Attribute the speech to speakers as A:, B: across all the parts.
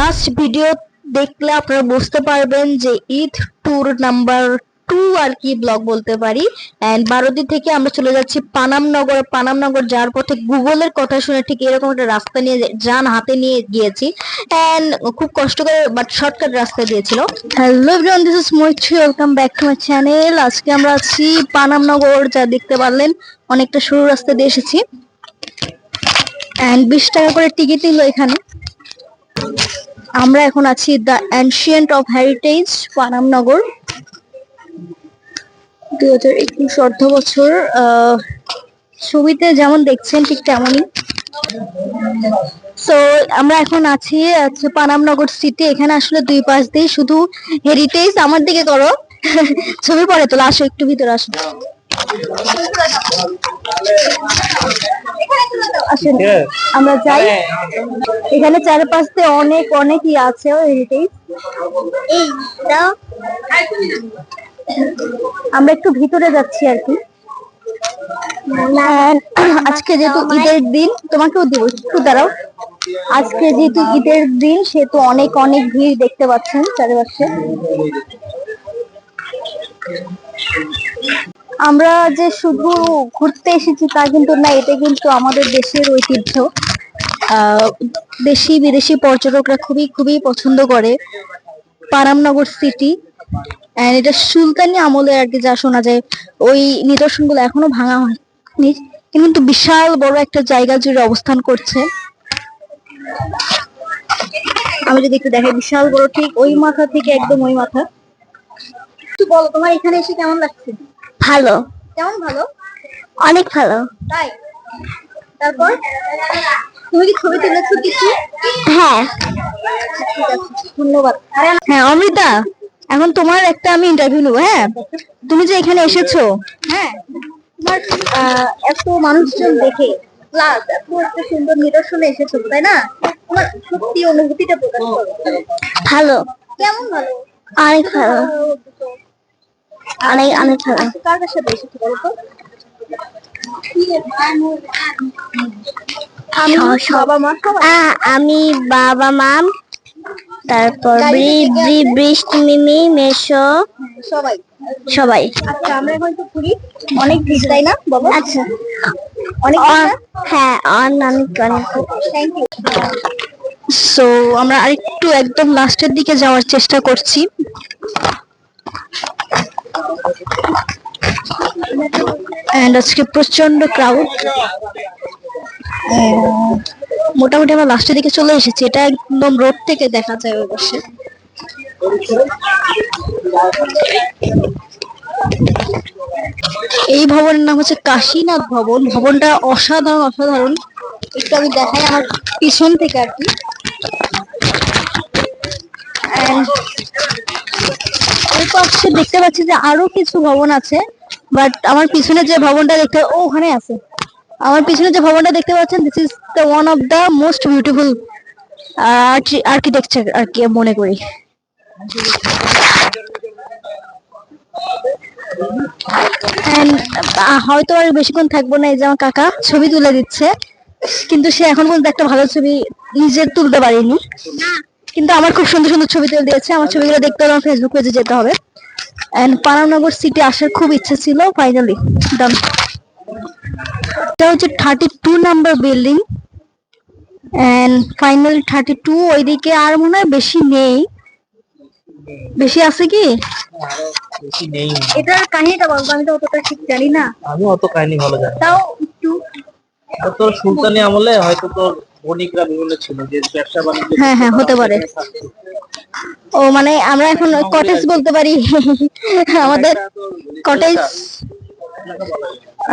A: Last video দেখলে আপনারা বুঝতে পারবেন যে ঈদ ট্যুর নাম্বার টু আর কি ব্লগ বলতে পারি। এন্ড বারোদি থেকে আমরা চলে যাচ্ছি পানামনগর পানামনগর যাওয়ার পথে গুগলের কথা শুনে ঠিক এরকম একটা রাস্তা নিয়ে যান হাতে নিয়ে গিয়েছি। এন্ড খুব কষ্ট করে বাট শর্টকাট রাস্তা দিয়েছিল। Hello everyone this is Maitri welcome back to my channel আজকে আমরা আছি পানামনগর যা দেখতে পারলেন, অনেকটা সরু রাস্তা দিয়ে এসেছি। এন্ড বিশ টাকা করে টিকিট নিল এখানে। আমরা এখন আছি the ancient of heritage, Panamnagar. দু হাজার একুশ অর্ধ বছর ছবিতে যেমন দেখছেন ঠিক তেমনই। সো আমরা এখন আছি পানামনগর সিটি এখানে আসলে দুই পাশ দিয়ে শুধু হেরিটেজ আমার দিকে করো। ছবি পরে তোলা আসো একটু ভিতরে আসো। আসেন, আমরা যাই। এখানে চারপাশ অনেক অনেক ই আছে হেরিটেজ এই আমরা একটু ভিতরে যাচ্ছি আর কি। আজকে যেহেতু ঈদের দিন, তোমাকেও দিব। একটু দাঁড়াও। আজকে যেহেতু ঈদের দিন, সেহেতু অনেক অনেক ভিড় দেখতে পাচ্ছেন চারিপাশে। আমরা যে শুধু ঘুরতে এসেছি তা কিন্তু না, এটা কিন্তু আমাদের দেশের ঐতিহ্য। দেশি, বিদেশি পর্যটকরা খুবই খুবই পছন্দ করে পারামনগর সিটি এটা সুলতানি আমলে আর কি যা শোনা যায়, ওই নিদর্শনগুলো এখনও ভাঙা হয়নি। কিন্তু বিশাল বড় একটা জায়গা জুড়ে অবস্থান করছে। আমি যদি একটু দেখাই, বিশাল বড় ঠিক ওই মাথা থেকে একদম ওই মাথা। একটু বলো, তোমার এখানে এসে কেমন লাগছে? ভালো। কেমন ভালো? অনেক ভালো। তাই? তারপর? তুমি কি ছবি তুলেছো কিছু? হ্যাঁ। ধন্যবাদ। হ্যাঁ অমৃতা এখন তোমার একটা আমি ইন্টারভিউ নেব হ্যাঁ? তুমি যে এখানে এসেছ। হ্যাঁ। তোমার এত মানুষজন দেখে প্লাস এত একটা সুন্দর নিদর্শনে এসেছ তাই না? তোমার সত্যি অনুভূতিটা প্রকাশ করো। ভালো। কেমন ভালো? অনেক ভালো। অনেক অনেক ভালো কার কার সাথে এসেছ বলো তো? আমি বাবা মা
B: আমি বাবা মাম তারপর বৃষ্টি মিমি মেশো
A: সবাই।
B: সবাই।
A: আচ্ছা আমরা এখন তো ঘুরি। অনেক ভিড় তাই না বলো
B: আচ্ছা।
A: অনেক
B: হ্যাঁ অনেক অনেক
A: থ্যাংক ইউ সো আমরা আরেকটু একদম লাস্টের দিকে যাওয়ার চেষ্টা করছি। এন্ড আজকে প্রচণ্ড ক্রাউড মোটামুটি আমরা লাস্টের দিকে চলে এসেছি। এটা একদম রোড থেকে দেখা যায় ওই পাশে। এই ভবনের নাম হচ্ছে কাশীনাথ ভবন। ভবনটা অসাধারণ অসাধারণ। একটু আমি দেখাই আমার পিছন থেকে আর কি। ওই দেখতে পাচ্ছি যে আরও কিছু ভবন আছে বাট আমার পিছনে যে ভবনটা দেখতে, ও ওখানে আছে। আমার পিছনে যে ভবনটা দেখতে পাচ্ছেন this is the one of the most beautiful architecture আর কি মনে করি। হয়তো আর বেশিক্ষণ থাকব না এই যে আমার কাকা, ছবি তুলে দিচ্ছে, কিন্তু সে এখন পর্যন্ত একটা ভালো ছবি নিজে তুলতে পারেনি। কিন্তু আমার খুব সুন্দর সুন্দর ছবি তুলে দিয়েছে। আমার ছবিগুলো দেখতে হলে আমার ফেসবুক পেজে যেতে হবে। এন্ড পানামনগর সিটি আসার খুব ইচ্ছা ছিল ফাইনালি ডান এটা হচ্ছে thirty two number building and finally thirty two ওইদিকে আর মনে হয় বেশি নেই। বেশি আছে কি? এটার কাহিনীটা বলব আমি তো অতটা ঠিক জানি না।
C: আমি অত কাহিনী ভালো জানি
A: তাও একটু
C: তোর সুলতানি আমলে হয়তো তোর বণিকরা বিভিন্ন ছিল যে ব্যবসা বাণিজ্য
A: হ্যাঁ, হ্যাঁ, হতে পারে। ও মানে আমরা এখন কটেজ বলতে পারি। আমাদের কটেজ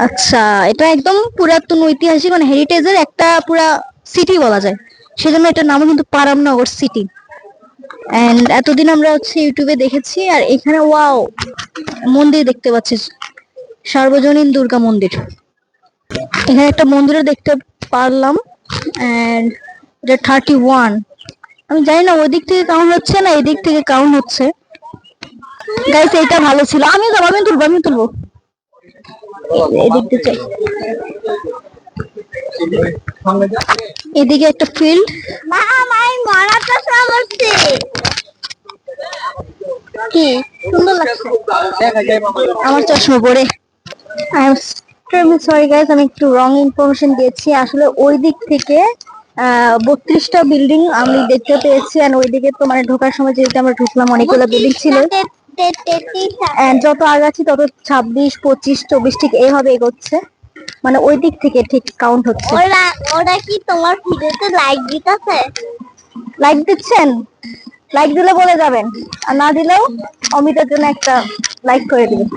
A: আচ্ছা এটা একদম পুরাতন ঐতিহাসিক মানে হেরিটেজের একটা পুরা সিটি বলা যায়। সেজন্য এটার নামও কিন্তু পারামনগর সিটি এন্ড এতদিন আমরা হচ্ছে ইউটিউবে দেখেছি আর এখানে ওয়াও মন্দির দেখতে পাচ্ছি। সার্বজনীন দুর্গা মন্দির। এখানে একটা মন্দিরও দেখতে পারলাম। এন্ড এটা থার্টি ওয়ান আমি জানি না ওই দিক থেকে কাউন্ট হচ্ছে না, এদিক থেকে কাউন্ট হচ্ছে। গাইস এইটা ভালো ছিল। আমি যাব আমি তুলবো আমি তুলবো। এদিক থেকে এদিকে একটা ফিল্ড
B: মা আমার মরাটা আমার করছি কি?
A: সুন্দর লাগছে। আমার চশমা পরে। আই সরি গাইস আমি একটু রং ইনফরমেশন দিয়েছি। আসলে ওই দিক থেকে বত্রিশটা বিল্ডিং আমি দেখতে পেয়েছি আর ওইদিকে তো মানে ঢোকার সময় যেহেতু আমরা ঢুকলাম অনেকগুলো বিল্ডিং ছিল। যত আগাচ্ছি তত ছাব্বিশ পঁচিশ চব্বিশ ঠিক এইভাবে এগোচ্ছে। মানে ওই দিক থেকে ঠিক কাউন্ট হচ্ছে।
B: ওরা ওরা কি তোমার ভিডিওতে লাইক দিতেছে?
A: লাইক দিচ্ছেন? লাইক দিলে বলে যাবেন। আর না দিলেও অমিতার জন্য একটা লাইক করে দিবেন।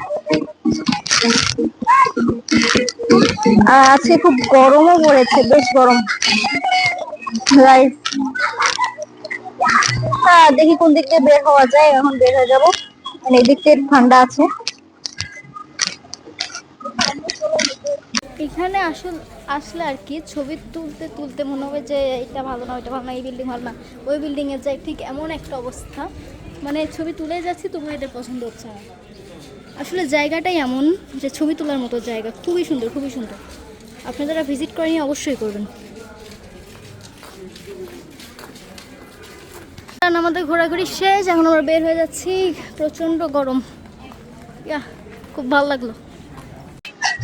A: আর আজকে খুব গরমও পড়েছে বেশ গরম। Guys, হ্যাঁ দেখি কোন দিক দিয়ে বের হওয়া যায় এখন বের হয়ে যাব। মানে এদিক থেকে ঠান্ডা আছে। এখানে আসল আসলে আর কি ছবি তুলতে তুলতে মনে হবে যে এটা ভালো না ওইটা ভালো না এই বিল্ডিং ভালো না। ওই বিল্ডিং এর যাই ঠিক এমন একটা অবস্থা। মানে ছবি তুলে যাচ্ছি তবু এটা পছন্দ হচ্ছে না। আসলে জায়গাটাই এমন যে ছবি তোলার মতো জায়গা। খুবই সুন্দর খুবই সুন্দর। আপনি যারা ভিজিট করেনি, অবশ্যই করবেন। আমাদের ঘোরাঘুরি শেষ, এখন আমরা বের হয়ে যাচ্ছি। প্রচণ্ড গরম। ইয়া খুব ভালো লাগল।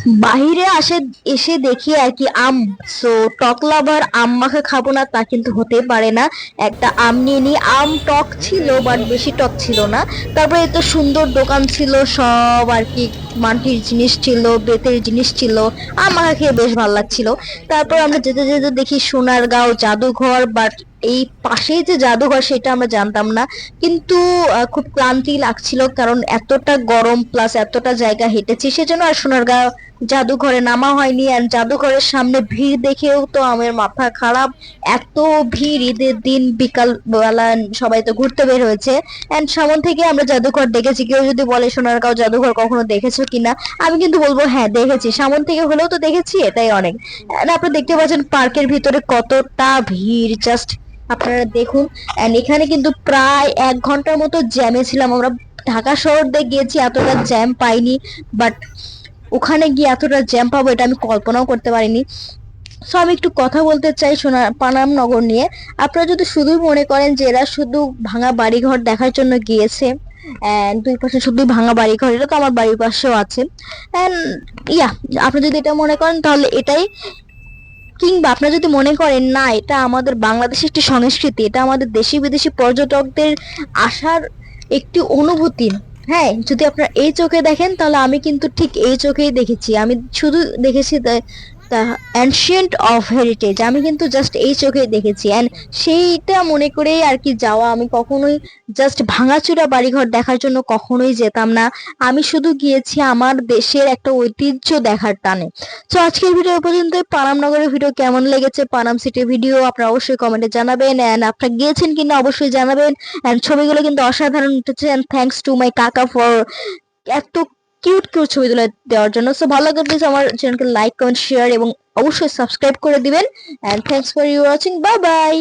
A: বাহিরে আসে, এসে দেখি আর কি আম। সো টক লাভার আম মাখা খাব না, তা কিন্তু হতে পারে না। একটা আম নিয়ে নিই আম টক ছিল বাট বেশি টক ছিল না। তারপরে এত সুন্দর দোকান ছিল, সব আর কি মাটির জিনিস ছিল, বেতের জিনিস ছিল। আম মাখা খেয়ে বেশ ভালো লাগছিল। তারপর আমরা যেতে যেতে দেখি সোনারগাঁও জাদুঘর বাট এই পাশেই যে জাদুঘর সেটা আমরা জানতাম না। কিন্তু খুব ক্লান্তি লাগছিল কারণ এতটা গরম প্লাস এতটা জায়গা হেঁটেছি সেজন্য আর সোনারগাঁও জাদুঘরে নামা হয়নি। আর জাদুঘরের সামনে ভিড় দেখেও তো আমার মাথা খারাপ। এত ভিড়, ঈদের দিন বিকাল বেলা সবাই তো ঘুরতে বের হয়েছে। এন্ড সামন থেকে আমরা জাদুঘর দেখেছি। কেউ যদি বলে সোনারগাঁও জাদুঘর কখনো দেখেছ কিনা, আমি কিন্তু বলব হ্যাঁ দেখেছি। সামন থেকে হলেও তো দেখেছি, এটাই অনেক। আপনারা দেখতে পাচ্ছেন পার্কের ভিতরে কতটা ভিড় জাস্ট আপনারা দেখুন এন্ড এখানে কিন্তু প্রায় এক ঘণ্টার মতো জ্যামে ছিলাম। আমরা ঢাকা শহর দিয়ে গিয়েছি, এতটা জ্যাম পাইনি বাট ওখানে গিয়ে এতটা জ্যাম পাবো এটা আমি কল্পনাও করতে পারিনি। সো আমি একটু কথা বলতে চাই সোনা, পানাম নগর নিয়ে। আপনারা যদি শুধুই মনে করেন যে এরা শুধু ভাঙা বাড়িঘর দেখার জন্য গিয়েছে দুই পাশে শুধু ভাঙা বাড়িঘর, এটা তো আমার বাড়ির পাশেও আছে। এন্ড ইয়া আপনি যদি এটা মনে করেন তাহলে এটাই কিংবা আপনারা যদি মনে করেন, না, এটা আমাদের বাংলাদেশের একটি সংস্কৃতি, এটা আমাদের দেশি বিদেশি পর্যটকদের আসার একটি অনুভূতি। হ্যাঁ যদি আপনারা এই চোখে দেখেন, তাহলে আমি কিন্তু ঠিক এই চোখেই দেখেছি। আমি শুধু দেখেছি অ্যানশিয়েন্ট অফ হেরিটেজ আমি কিন্তু জাস্ট এই চোখেই দেখেছি। অ্যান্ড সেইটা মনে করেই আর কি যাওয়া, আমি কখনোই জাস্ট ভাঙাচুরা বাড়িঘর দেখার জন্য কখনোই যেতাম না। আমি শুধু গিয়েছি আমার দেশের একটা ঐতিহ্য দেখার টানে। তো আজকের ভিডিও পর্যন্ত পর্যন্তই। পানাম নগরের ভিডিও কেমন লেগেছে? পানাম সিটির ভিডিও আপনারা অবশ্যই কমেন্টে জানাবেন। অ্যান্ড আপনারা গিয়েছেন কিনা অবশ্যই জানাবেন। অ্যান্ড ছবিগুলো কিন্তু অসাধারণ উঠেছে। অ্যান্ড থ্যাঙ্কস টু মাই কাকা ফর এত কিউট কিউট ছবি তুলে দেওয়ার জন্য। সো ভালো লাগলে প্লিজ আমার চ্যানেলকে লাইক কমেন্ট শেয়ার এবং অবশ্যই সাবস্ক্রাইব করে দিবেন। And thanks for you watching bye bye